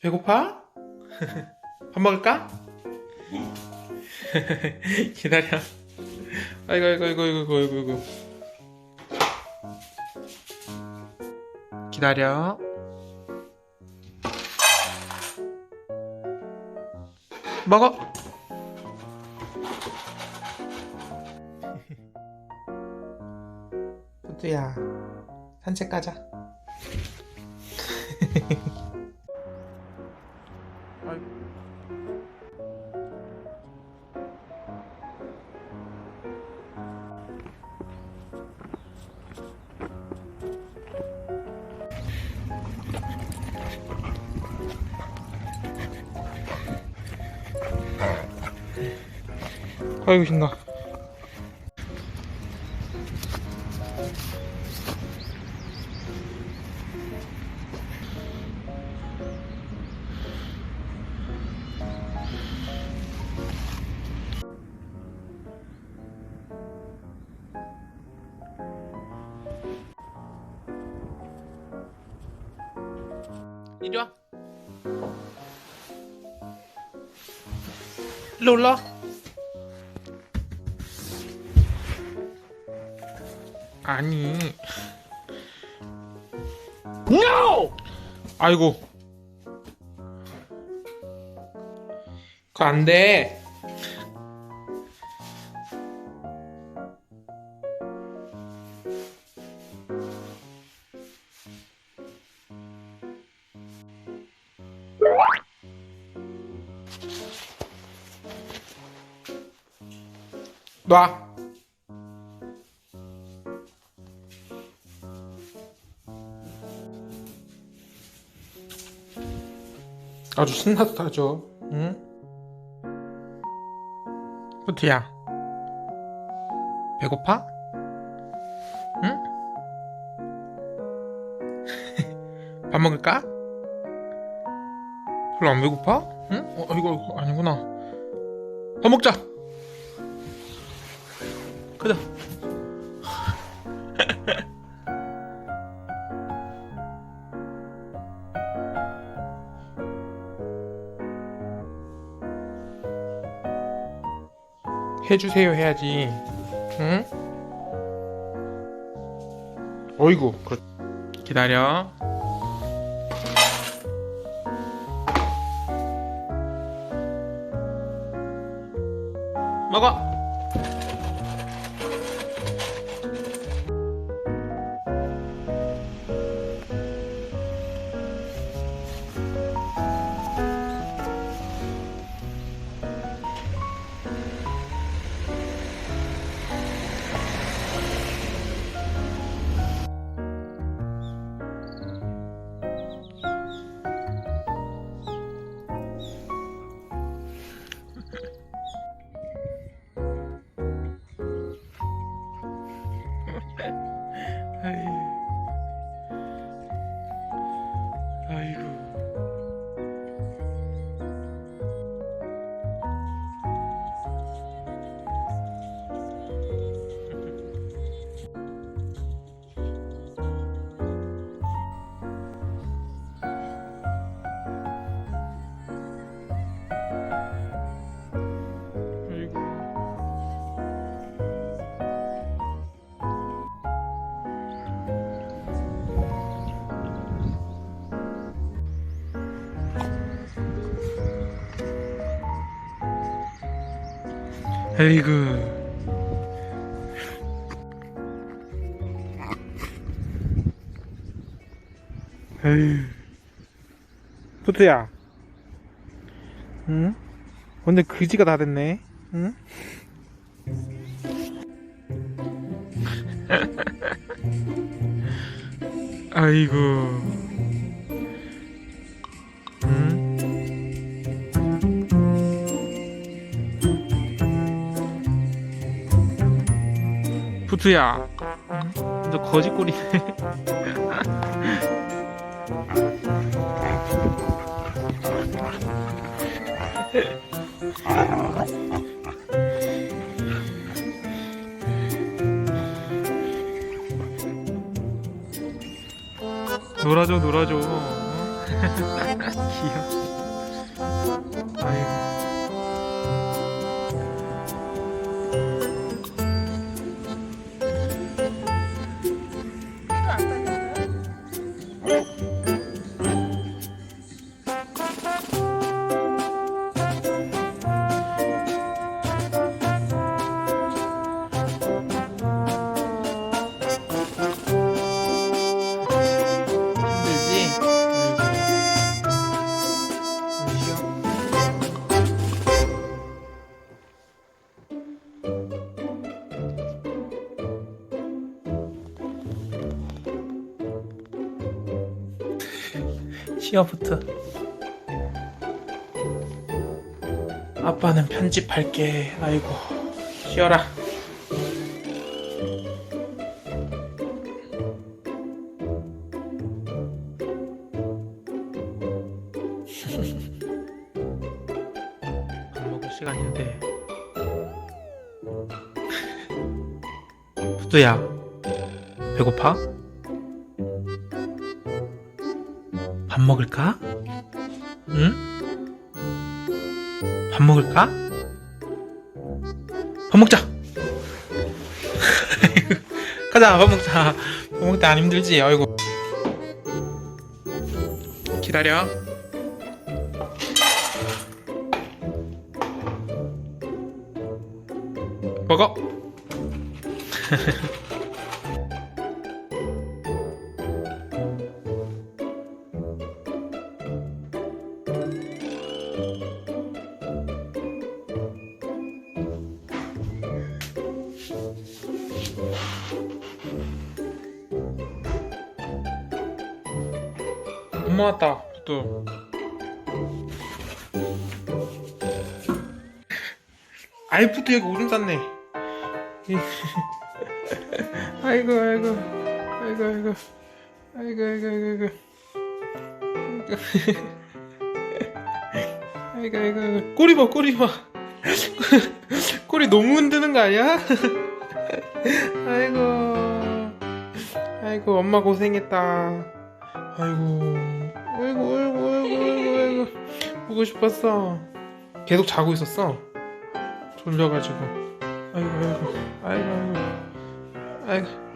배고파? 밥 먹을까? 기다려. 아이고 아이고 아이고 아이고 아이고 아이고. 기다려. 먹어. 뚜뚜야 산책 가자. 아이고 신나. 이리 와. 일로 올라. 아니. NO! 아이고. 그거 안 돼. 놔. 아주 신났다죠. 응? 부트야. 배고파? 응? 밥 먹을까? 별로 안 배고파? 응? 어, 이거, 이거 아니구나. 밥 먹자. 가자. 해주세요 해야지. 응? 어이구. 그렇... 기다려. 먹어. 에이구. 에이. 푸트야. 응? 근데 그지가 다 됐네. 응? 아이고. 푸트야. 응? 너 거짓골이네. 놀아줘 놀아줘 어? 귀여워. 시어부터. 아빠는 편집할게. 아이고 쉬어라. 밥 먹을 시간인데. 부두야 배고파? 밥 먹을까? 응? 밥 먹을까? 밥 먹자! 가자, 밥 먹자. 밥때안 힘들지? 아이고. 기다려. 먹어! 왔다, 또. 아이프도 여기 오줌 쌌네. 아이고, 아이고, 아이고, 아이고, 아이고, 아이고, 아이고. 아이고, 아이고, 아이고. 꼬리 봐, 꼬리 봐. 꼬리 너무 흔드는 거 아니야? 아이고, 아이고, 엄마 고생했다. 아이고, 아이고, 아이고, 아이고, 아이고, 아이고. 보고 싶었어. 계속 자고 있었어. 졸려가지고. 아이고, 아이고, 아이고, 아이고, 아이고.